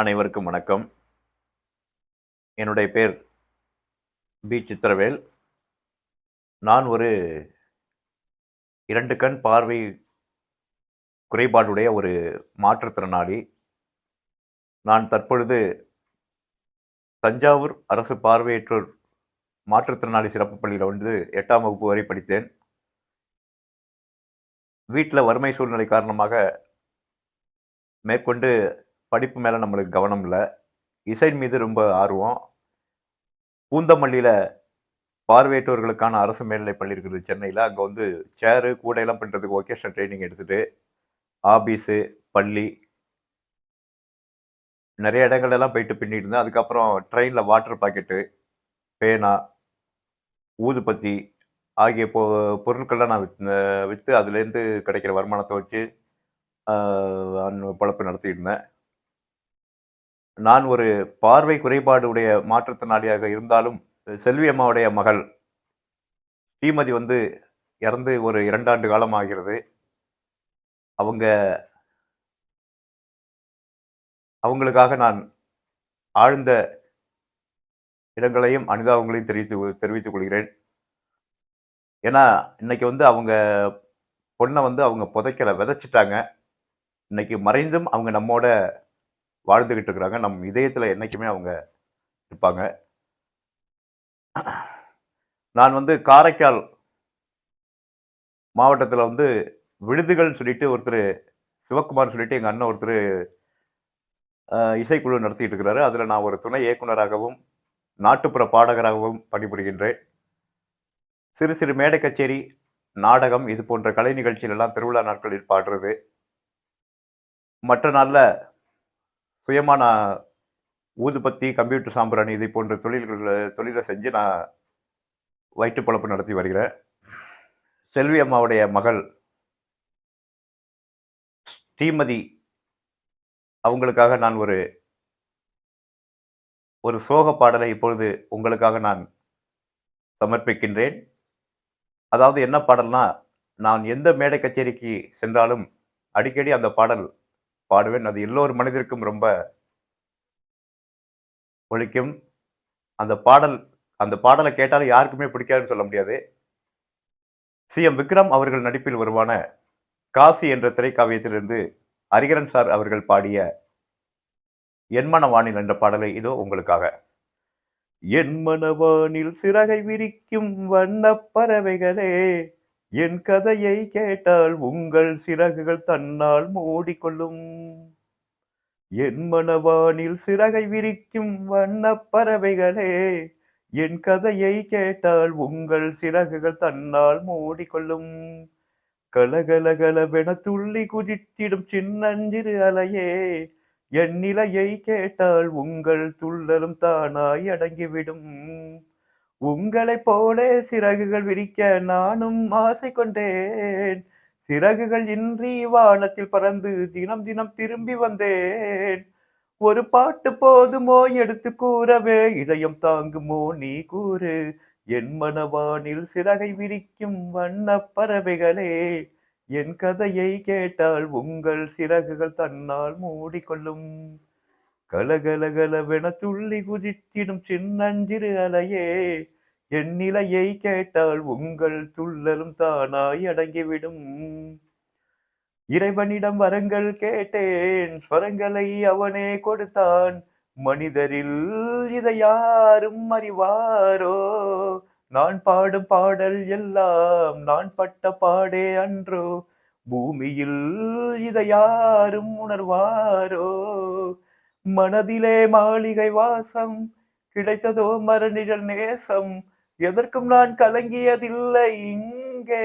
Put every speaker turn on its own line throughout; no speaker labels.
அனைவருக்கும் வணக்கம். என்னுடைய பேர் பி. சித்திரவேல். நான் ஒரு இரண்டு கண் பார்வை குறைபாடுடைய ஒரு மாற்றுத்திறனாளி. நான் தற்பொழுது தஞ்சாவூர் அரசு பார்வையற்றோர் மாற்றுத்திறனாளி சிறப்பு பள்ளியில் வந்து எட்டாம் வகுப்பு வரை படித்தேன். வீட்டில் வறுமை சூழ்நிலை காரணமாக மேற்கொண்டு படிப்பு மேலே நம்மளுக்கு கவனம் இல்லை. இசை மீது ரொம்ப ஆர்வம். பூந்தமல்லியில் பார்வையற்றோர்களுக்கான அரசு மேல்நிலைப் பள்ளி இருக்குது சென்னையில். அங்கே வந்து சேரு கூடையெல்லாம் பண்ணுறதுக்கு ஒகேஷனல் ட்ரைனிங் எடுத்துகிட்டு ஆபீஸு பள்ளி நிறைய இடங்கள்லாம் போயிட்டு பின்னிட்டு இருந்தேன். அதுக்கப்புறம் ட்ரெயினில் வாட்டர் பாக்கெட்டு பேனா ஊதுபத்தி ஆகிய பொ பொருட்கள்லாம் நான் வித் விற்று அதுலேருந்து கிடைக்கிற வருமானத்தை வச்சு பொழப்பு நடத்திட்டு இருந்தேன். நான் ஒரு பார்வை குறைபாடு உடைய மாற்றுத்திறனாளியாக இருந்தாலும் செல்வி அம்மாவுடைய மகள் ஸ்ரீமதி வந்து இறந்து ஒரு இரண்டாண்டு காலம் ஆகிறது. அவங்க அவங்களுக்காக நான் ஆழ்ந்த இடங்களையும் அனுதாபங்களையும் தெரிவித்து தெரிவித்துக் கொள்கிறேன். ஏன்னா இன்னைக்கு வந்து அவங்க பொண்ணை வந்து அவங்க புதைக்கலை விதைச்சிட்டாங்க. இன்னைக்கு மறைந்தும் அவங்க நம்மோட வாழ்ந்துக்கிட்டு இருக்கிறாங்க. நம் இதயத்தில் என்றைக்குமே அவங்க இருப்பாங்க. நான் வந்து காரைக்கால் மாவட்டத்தில் வந்து விடுதிகள் சொல்லிட்டு ஒருத்தர் சிவகுமார் சொல்லிட்டு எங்கள் அண்ணன் ஒருத்தர் இசைக்குழு நடத்திட்டு இருக்கிறாரு. அதில் நான் ஒரு துணை இயக்குனராகவும் நாட்டுப்புற பாடகராகவும் பணிபுரிகின்றேன். சிறு சிறு மேடை கச்சேரி நாடகம் இது போன்ற கலை நிகழ்ச்சிகளெல்லாம் திருவிழா நாட்களில் பாடுறது. மற்ற நாளில் சுயமாக நான் ஊதுபத்தி கம்ப்யூட்டர் சாம்பிராணி இது போன்ற தொழில்கள் தொழிலை செஞ்சு நான் வயிற்று பழப்பு நடத்தி வருகிறேன். செல்வி அம்மாவுடைய மகள் ஸ்ரீமதி அவங்களுக்காக நான் ஒரு ஒரு சோக பாடலை இப்பொழுது உங்களுக்காக நான் சமர்ப்பிக்கின்றேன். அதாவது என்ன பாடல்னா நான் எந்த மேடை கச்சேரிக்கு சென்றாலும் அடிக்கடி அந்த பாடல் பாடுவேன். அது எல்லோரு மனிதருக்கும் ரொம்ப ஒழிக்கும். அந்த பாடல் அந்த பாடலை கேட்டாலும் யாருக்குமே பிடிக்காதுன்னு சொல்ல முடியாது. சி. எம். விக்ரம் அவர்கள் நடிப்பில் வருவான காசி என்ற திரைக்காவியத்திலிருந்து ஹரிகரன் சார் அவர்கள் பாடிய என்மனவானில் என்ற பாடலை இதோ உங்களுக்காக. என் மனவானில் சிறகை விரிக்கும் வண்ண பறவைகளே என் கதையை கேட்டால் உங்கள் சிறகுகள் தன்னால் மூடிக்கொள்ளும். என் மனவானில் சிறகை விரிக்கும் வண்ணப் பறவைகளே என் கதையை கேட்டால் உங்கள் சிறகுகள் தன்னால் மூடிக்கொள்ளும். கலகலகலவென துள்ளி குதித்திடும் சின்னஞ்சிறு அலையே என் நிலையை கேட்டால் உங்கள் துள்ளலும் தானாய் அடங்கிவிடும். உங்களைப் போலே சிறகுகள் விரிக்க நானும் ஆசை கொண்டேன். சிறகுகள் இன்றி வானத்தில் பறந்து தினம் தினம் திரும்பி வந்தேன். ஒரு பாட்டு போதுமோ எடுத்து கூறவே இதயம் தாங்குமோ நீ கூறு. என் மனவானில் சிறகை விரிக்கும் வண்ண பறவைகளே என் கதையை கேட்டால் உங்கள் சிறகுகள் தன்னால் மூடிக்கொள்ளும். கலகலகலவென துள்ளி குதித்திடும் சின்னஞ்சிறு அலையே என் நிலையை கேட்டால் உங்கள் துள்ளலும் தானாய் அடங்கிவிடும். இறைவனிடம் வரங்கள் கேட்டேன் ஸ்வரங்களை அவனே கொடுத்தான். மனிதரில் இதை யாரும் அறிவாரோ? நான் பாடும் பாடல் எல்லாம் நான் பட்ட பாடே அன்றோ? பூமியில் இதை யாரும் உணர்வாரோ? மனதிலே மாளிகை வாசம் கிடைத்ததோ மரநிழல் நேசம் எதற்கும் நான் கலங்கியதில்லை இங்கே.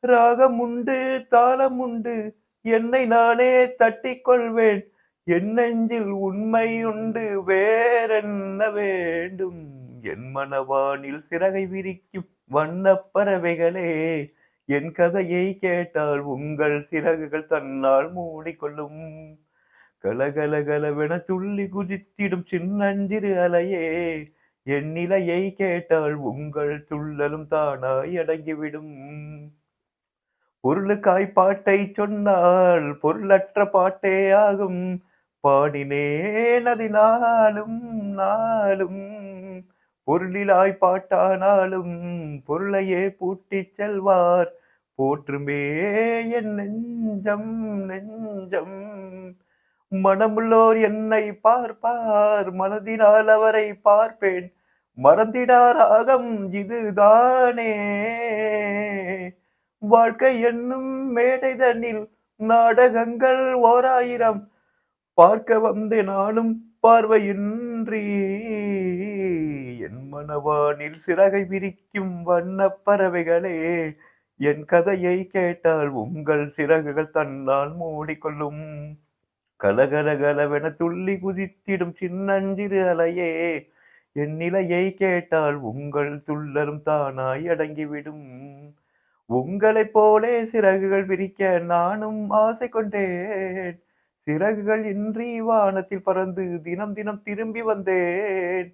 ராகம் உண்டு தாளம் உண்டு என்னை நானே தட்டிக் கொள்வேன் என் நெஞ்சில் உண்மை உண்டு வேறென்ன வேண்டும்? என் மனவானில் சிறகை விரிக்கும் வண்ண பறவைகளே என் கதையை கேட்டால் உங்கள் சிறகுகள் தன்னால் மூடிக்கொள்ளும். கலகலகலவென துள்ளி குதித்திடும் சின்னஞ்சிறு அலையே என் நிலையை கேட்டால் உங்கள் துள்ளலும் தானாய் அடங்கிவிடும். பொருளுக்காய் பாட்டை சொன்னால் பொருளற்ற பாட்டே ஆகும். பாடினேன் அதினாலும் நாளும். பொருளிலாய் பாட்டானாலும் பொருளையே பூட்டிச் செல்வார். போற்றுமே என் நெஞ்சம் நெஞ்சம். மனமுள்ளோர் என்னை பார்ப்பார் மனதினால் அவரை பார்ப்பேன். மறந்திடார் ராகம் இதுதானே. வாழ்க்கை என்னும் மேடை தண்ணில் நாடகங்கள் ஓராயிரம். பார்க்க வந்தே நானும் பார்வையின்றி. என் மனவானில் சிறகை விரிக்கும் வண்ணப் பறவைகளே என் கதையை கேட்டால் உங்கள் சிறகுகள் தன்னால் மூடிக்கொள்ளும். கலகலகலவென துள்ளி குதித்திடும் சின்னஞ்சிறு அலையே என் நிலையை கேட்டால் உங்கள் துள்ளலும் தானாய் அடங்கிவிடும். உங்களைப் போலே சிறகுகள் விரிக்க நானும் ஆசை கொண்டேன். சிறகுகள் இன்றி வானத்தில் பறந்து தினம் தினம் திரும்பி வந்தேன்.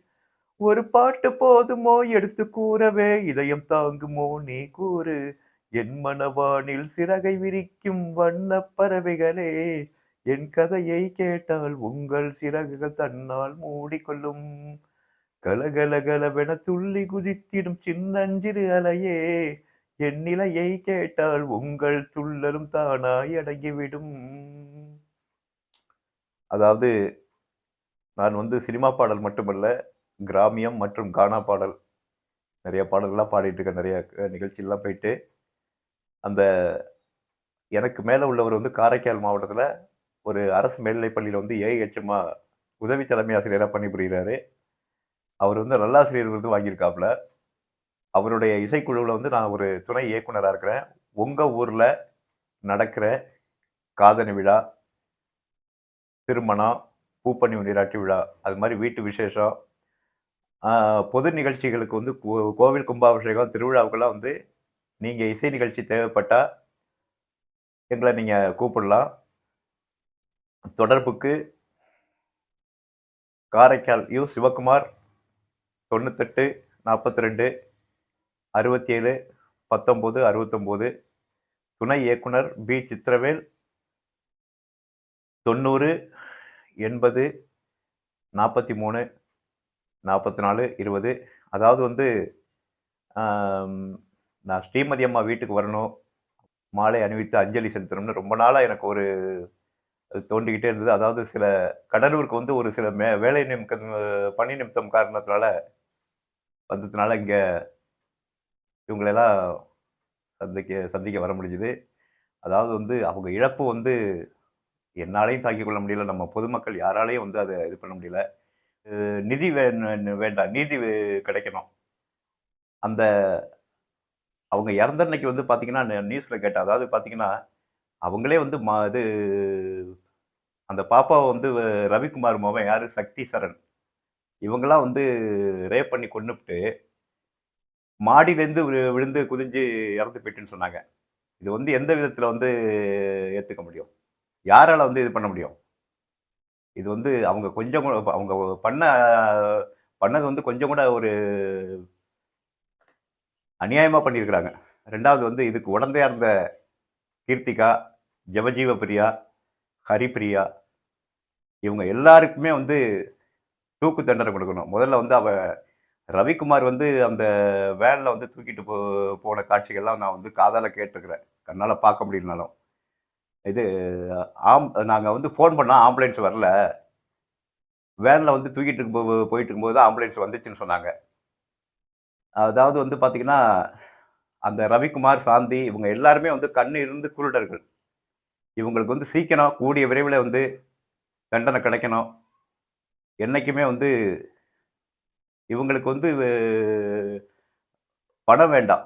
ஒரு பாட்டு போதுமோ எடுத்து கூறவே இதயம் தாங்குமோ நீ கூறு. என் மனவானில் சிறகை விரிக்கும் வண்ண பறவைகளே என் கதையை கேட்டால் உங்கள் சிறகுகள் தன்னால் மூடிக்கொள்ளும். கலகலகலவென துள்ளி குதித்திடும் சின்னஞ்சிறு அலையே என் நிலையை கேட்டால் உங்கள் துள்ளலும் தானாய் அடங்கிவிடும். அதாவது நான் வந்து சினிமா பாடல் மட்டுமல்ல கிராமியம் மற்றும் கானா பாடல். நிறைய பாடல்கள்லாம் பாடிட்டு இருக்கேன் நிறைய நிகழ்ச்சியெல்லாம் போயிட்டு. அந்த எனக்கு மேலே உள்ளவர் வந்து காரைக்கால் மாவட்டத்தில் ஒரு அரசு மேல்நிலைப் பள்ளியில் வந்து ஏஐஹெச்எம்மா உதவி தலைமை ஆசிரியராக பணிபுரிகிறாரு அவர் வந்து நல்லாசிரியர் விருது வாங்கியிருக்காப்புல. அவருடைய இசைக்குழுவில் வந்து நான் ஒரு துணை இயக்குனராக இருக்கிறேன். உங்கள் ஊரில் நடக்கிற காதணி விழா திருமணம் பூப்பணி நீராட்டி விழா அது மாதிரி வீட்டு விசேஷம் பொது நிகழ்ச்சிகளுக்கு வந்து கோ- கோவில் கும்பாபிஷேகம் திருவிழாவுக்கெல்லாம் வந்து நீங்கள் இசை நிகழ்ச்சி தேவைப்பட்டால் எங்களை நீங்கள் கூப்பிடலாம். தொடர்புக்கு காரைக்கால் யு சிவகுமார் தொண்ணூத்தெட்டு நாற்பத்தி ரெண்டு அறுபத்தி ஏழு பத்தொம்போது அறுபத்தொம்போது. துணை இயக்குனர் பி. சித்திரவேல். தொண்ணூறு எண்பது நாற்பத்தி மூணு நாற்பத்தி நாலு இருபது. அதாவது வந்து நான் ஸ்ரீமதி அம்மா வீட்டுக்கு வரணும். மாலை அணிவித்து அஞ்சலி செலுத்தணும்னு ரொம்ப நாளாக எனக்கு ஒரு அது தோண்டிக்கிட்டே இருந்தது. அதாவது சில கடலூருக்கு வந்து ஒரு சில மே வேலை நிமித்தம் பணி நிமித்தம் காரணத்தினால வந்ததுனால இங்கே இவங்களெல்லாம் சந்திக்க சந்திக்க வர முடிஞ்சுது. அதாவது வந்து அவங்க இழப்பு வந்து என்னாலையும் தாக்கிக் கொள்ள முடியல. நம்ம பொதுமக்கள் யாராலையும் வந்து அதை இது பண்ண முடியல. நிதி வே வேண்டாம். நீதி கிடைக்கணும். அந்த அவங்க இறந்த அன்னைக்கு வந்து பார்த்தீங்கன்னா நியூஸில் கேட்டேன். அதாவது பார்த்தீங்கன்னா அவங்களே வந்து மா இது அந்த பாப்பாவை வந்து ரவிக்குமார் மோகன் யார்? சக்தி சரண் இவங்களாம் வந்து ரேப் பண்ணி கொண்டுபிட்டு மாடியிலேருந்து விழுந்து குதிஞ்சு இறந்து போயிட்டுன்னு சொன்னாங்க. இது வந்து எந்த விதத்தில் வந்து ஏற்றுக்க முடியும்? யாரால வந்து இது பண்ண முடியும்? இது வந்து அவங்க கொஞ்சம் கூட அவங்க பண்ண பண்ணது வந்து கொஞ்சம் கூட ஒரு அநியாயமாக பண்ணியிருக்கிறாங்க. ரெண்டாவது வந்து இதுக்கு உடந்தையாக இருந்த கீர்த்திகா ஜெபஜீவ பிரியா ஹரிப்பிரியா இவங்க எல்லாருக்குமே வந்து தூக்கு தண்டனை கொடுக்கணும். முதல்ல வந்து அவ ரவிக்குமார் வந்து அந்த வேனில் வந்து தூக்கிட்டு போ போன காட்சிகள்லாம் நான் வந்து காதால் கேட்டுருக்குறேன். கண்ணால் பார்க்க முடியலனாலும். இது ஆம் நாங்கள் வந்து ஃபோன் பண்ணால் ஆம்புலன்ஸ் வரல. வேனில் வந்து தூக்கிட்டு இருக்கும் போயிட்டு இருக்கும்போது தான் ஆம்புலன்ஸ் வந்துச்சுன்னு சொன்னாங்க. அதாவது வந்து பார்த்திங்கன்னா அந்த ரவிக்குமார் சாந்தி இவங்க எல்லாருமே வந்து கண்ணு இருந்து குருடர்கள். இவங்களுக்கு வந்து சீக்கிரம் கூடிய விரைவில் வந்து தண்டனை கிடைக்கணும். என்றைக்குமே வந்து இவங்களுக்கு வந்து பணம் வேண்டாம்.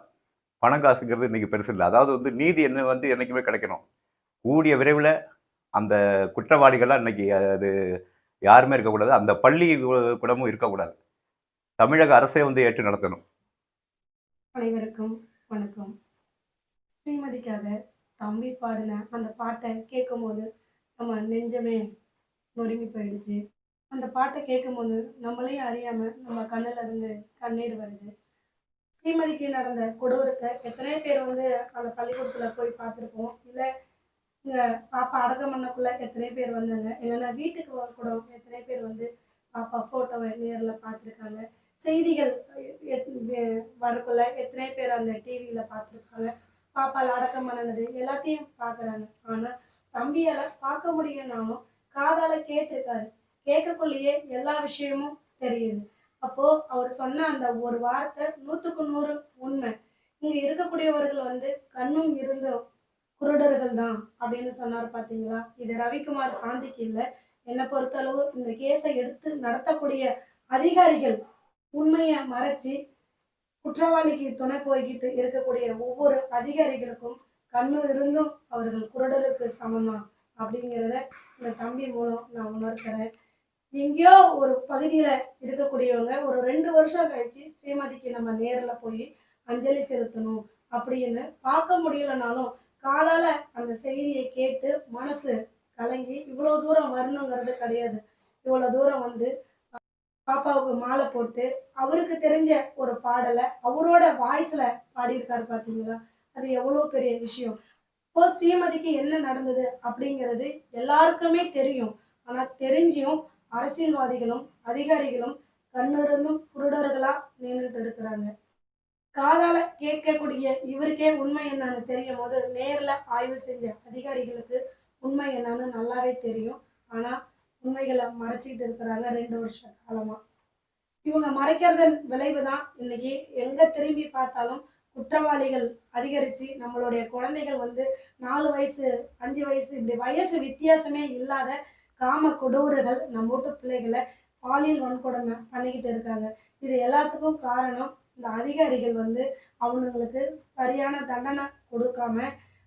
பணம் காசுங்கிறது இன்றைக்கி பெருசு இல்லை. அதாவது வந்து நீதி என்ன வந்து என்றைக்குமே கிடைக்கணும். கூடிய விரைவில் அந்த குற்றவாளிகள்லாம் இன்றைக்கி அது யாருமே இருக்கக்கூடாது. அந்த பள்ளி கூடமும் இருக்கக்கூடாது. தமிழக அரசே வந்து ஏற்று நடத்தணும்.
அனைவருக்கும் வணக்கம். ஸ்ரீமதிக்காக தம்பி பாடின அந்த பாட்டை கேட்கும்போது நம்ம நெஞ்சமே நொறுங்கி போயிடுச்சு. அந்த பாட்டை கேட்கும்போது நம்மளே அறியாமல் நம்ம கண்ணில் இருந்து கண்ணீர் வருது. ஸ்ரீமதிக்கு நடந்த கொடூரத்தை எத்தனை பேர் வந்து அந்த பள்ளிக்கூடத்தில் போய் பார்த்துருப்போம். இல்லை இங்கே பாப்பா அடக்கம் பண்ணக்குள்ள எத்தனை பேர் வந்தாங்க. இல்லைன்னா வீட்டுக்கு வ- கூட எத்தனை பேர் வந்து பாப்பா ஃபோட்டோவை நேரில் பார்த்துருக்காங்க. செய்திகள் எத்- வரக்குள்ள எத்தனை பேர் அந்த டிவியில் பார்த்துருக்காங்க பாப்பால் அடக்கம் பண்ணது எல்லாத்தையும் பார்க்குறாங்க. ஆனால் தம்பியால் பார்க்க முடியலனாலும் காதால கேட்டிருக்காரு. கேட்கக்குள்ளேயே எல்லா விஷயமும் தெரியுது. அப்போ அவர் சொன்ன அந்த ஒரு வார்த்தை நூற்றுக்கு நூறு உண்மை. இங்க இருக்கக்கூடியவர்கள் வந்து கண்ணும் இருந்த குருடர்கள் தான் அப்படின்னு சொன்னார் பாத்தீங்களா? இது ரவிக்குமார் சாந்திக்கு இல்லை. என்னை பொறுத்தளவு இந்த கேஸை எடுத்து நடத்தக்கூடிய அதிகாரிகள் உண்மையை மறைச்சு குற்றவாளிக்கு துணை போய்கிட்டு இருக்கக்கூடிய ஒவ்வொரு அதிகாரிகளுக்கும் கண்ணு இருந்தும் அவர்கள் குரடருக்கு சமம்தான் அப்படிங்கிறத இந்த தம்பி மூலம் நான் உணர்த்துறேன் எங்கேயோ ஒரு பகுதியில இருக்கக்கூடியவங்க ஒரு ரெண்டு வருஷம் கழிச்சு ஸ்ரீமதிக்கு நம்ம நேரில் போய் அஞ்சலி செலுத்தணும் அப்படின்னு பார்க்க முடியலனாலும் காலால அந்த செய்தியை கேட்டு மனசு கலங்கி இவ்வளோ தூரம் வரணுங்கிறது கிடையாது. இவ்வளோ தூரம் வந்து பாப்பாவுக்கு மாலை போட்டு அவருக்கு தெரிஞ்ச ஒரு பாடலை அவரோட வாய்ஸ்ல பாடியிருக்காரு பார்த்தீங்களா? அது எவ்வளோ பெரிய விஷயம். இப்போ ஸ்ரீமதிக்கு என்ன நடந்தது அப்படிங்கிறது எல்லாருக்குமே தெரியும். ஆனால் தெரிஞ்சும் அரசியல்வாதிகளும் அதிகாரிகளும் கண்ணிருந்தும் குருடர்களா நின்றுட்டு இருக்கிறாங்க. காதால கேட்கக்கூடிய இவருக்கே உண்மை என்னன்னு தெரியும் போது நேர்ல ஆய்வு செஞ்ச அதிகாரிகளுக்கு உண்மை என்னன்னு நல்லாவே தெரியும். ஆனா உண்மைகளை மறைச்சிக்கிட்டு இருக்கிறாங்க ரெண்டு வருஷம் காலமா. இவங்க மறைக்கிறதன் விளைவு தான் இன்னைக்கு எங்க திரும்பி பார்த்தாலும் குற்றவாளிகள் அதிகரிச்சு நம்மளுடைய குழந்தைகள் வந்து நாலு வயசு அஞ்சு வயசு இப்படி வயசு வித்தியாசமே இல்லாத காம கொடூறுகள் நம்ம வீட்டு பிள்ளைகளை பாலியல் வன்கொடுமை பண்ணிக்கிட்டு இருக்காங்க. இது எல்லாத்துக்கும் காரணம் இந்த அதிகாரிகள் வந்து அவனுங்களுக்கு சரியான தண்டனை கொடுக்காம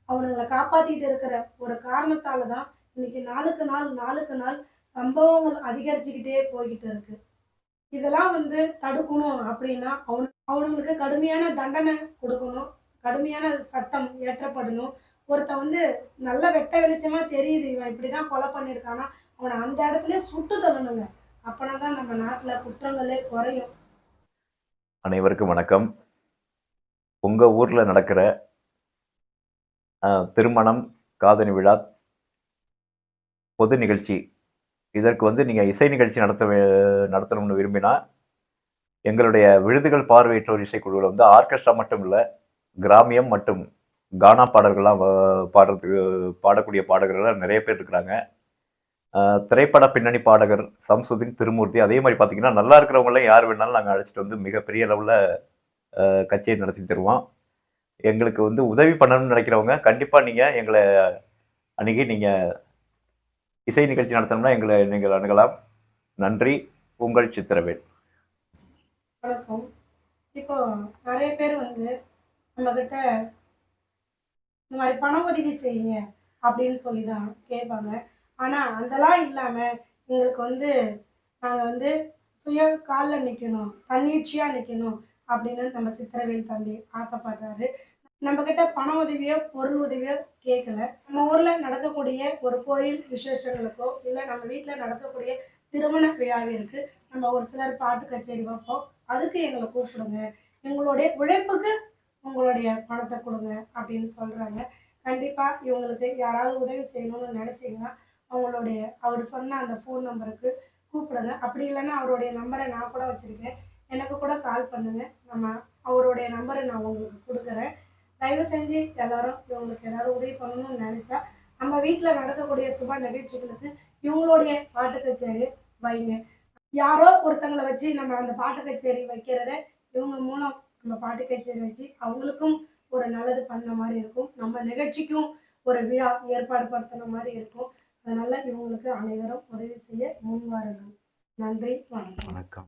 அவனுங்களை காப்பாத்திட்டு இருக்கிற ஒரு காரணத்தால தான் இன்னைக்கு நாளுக்கு நாள் நாளுக்கு நாள் சம்பவங்கள் அதிகரிச்சுக்கிட்டே போய்கிட்டு இருக்கு. இதெல்லாம் வந்து தடுக்கணும் அப்படின்னா அவனு அவனுங்களுக்கு கடுமையான தண்டனை கொடுக்கணும். கடுமையான சட்டம் ஏற்றப்படணும் ஒருத்தன் வந்து நல்ல வெட்ட வெளிச்சமா தெரியுது. இவன் இப்படிதான் கொலை பண்ணியிருக்கானா? அவனை அந்த இடத்துல சுட்டு தள்ளணுங்க. அப்பனா தான் நம்ம நாட்டுல குற்றங்களே குறையும்.
அனைவருக்கும் வணக்கம். உங்கள் ஊரில் நடக்கிற திருமணம் காதணி விழா பொது நிகழ்ச்சி இதற்கு வந்து நீங்கள் இசை நிகழ்ச்சி நடத்த வே- நடத்தணும்னு விரும்பினா எங்களுடைய விருதுகள் பார்வையற்றோர் இசைக்குழுவில் வந்து ஆர்கெஸ்ட்ரா மட்டும் இல்லை கிராமியம் மற்றும் கானா பாடல்கள்லாம் பாடுறதுக்கு பாடக்கூடிய பாடகர்கள்லாம் நிறைய பேர் இருக்கிறாங்க. திரைப்பட பின்னணி பாடகர் சம்சுதீன் திருமூர்த்தி அதே மாதிரி பார்த்தீங்கன்னா நல்லா இருக்கிறவங்களாம் யார் வேணாலும் நாங்கள் அழைச்சிட்டு வந்து மிகப்பெரிய அளவில் கட்சியை நடத்தி தருவோம். எங்களுக்கு வந்து உதவி பண்ணணும்னு நினைக்கிறவங்க கண்டிப்பாக நீங்கள் எங்களை அன்றைக்கி நீங்கள் இசை நிகழ்ச்சி நடத்தணும்னா எங்களை நீங்கள் அணுகலாம். நன்றி. உங்கள் சித்திரவேல்.
வணக்கம். இப்போ நிறைய பேர் வந்து நம்மக்கிட்ட இந்த மாதிரி பண உதவி செய்யுங்க அப்படின்னு சொல்லி தான் கேட்பாங்க. ஆனால் அதெல்லாம் இல்லாமல் எங்களுக்கு வந்து நாங்கள் வந்து சுய காலில் நிற்கணும் தன்னிச்சையாக நிற்கணும் அப்படின்னு நம்ம சித்திரவேல் தம்பி ஆசைப்படுறாரு. நம்மக்கிட்ட பண உதவியோ பொருள் உதவியோ கேட்கல நம்ம ஊரில் நடக்கக்கூடிய ஒரு கோயில் விசேஷங்களுக்கோ இல்லை நம்ம வீட்டில் நடக்கக்கூடிய திருமண விழாவிற்கு நம்ம ஒரு சிலர் பாட்டு கச்சேரி வைப்போம். அதுக்கு எங்களை கூப்பிடுங்க. எங்களுடைய உழைப்புக்கு உங்களுடைய பணத்தை கொடுங்க அப்படின்னு சொல்கிறாங்க கண்டிப்பாக இவங்களுக்கு யாராவது உதவி செய்யணும்னு நினச்சிங்கன்னா அவங்களுடைய அவர் சொன்ன அந்த ஃபோன் நம்பருக்கு கூப்பிடுங்க. அப்படி இல்லைன்னா அவருடைய நம்பரை நான் கூட வச்சுருக்கேன். எனக்கு கூட கால் பண்ணுங்க. நம்ம அவருடைய நம்பரை நான் உங்களுக்கு கொடுக்குறேன். தயவு செஞ்சு எல்லாரும் இவங்களுக்கு ஏதாவது உதவி பண்ணணும்னு நினச்சா நம்ம வீட்டில் நடக்கக்கூடிய சுப நிகழ்ச்சிகளுக்கு இவங்களுடைய பாட்டு கச்சேரி வைங்க. யாரோ ஒருத்தங்களை வச்சு நம்ம அந்த பாட்டு கச்சேரி வைக்கிறத இவங்க மூலம் நம்ம பாட்டு கச்சேரி வச்சு அவங்களுக்கும் ஒரு நல்லது பண்ண மாதிரி இருக்கும். நம்ம நிகழ்ச்சிக்கும் ஒரு விழா ஏற்பாடு படுத்தின மாதிரி இருக்கும். அதனால இவங்களுக்கு அனைவரும் உதவி செய்ய முன் வாருங்கள் நன்றி வணக்கம்.
வணக்கம்.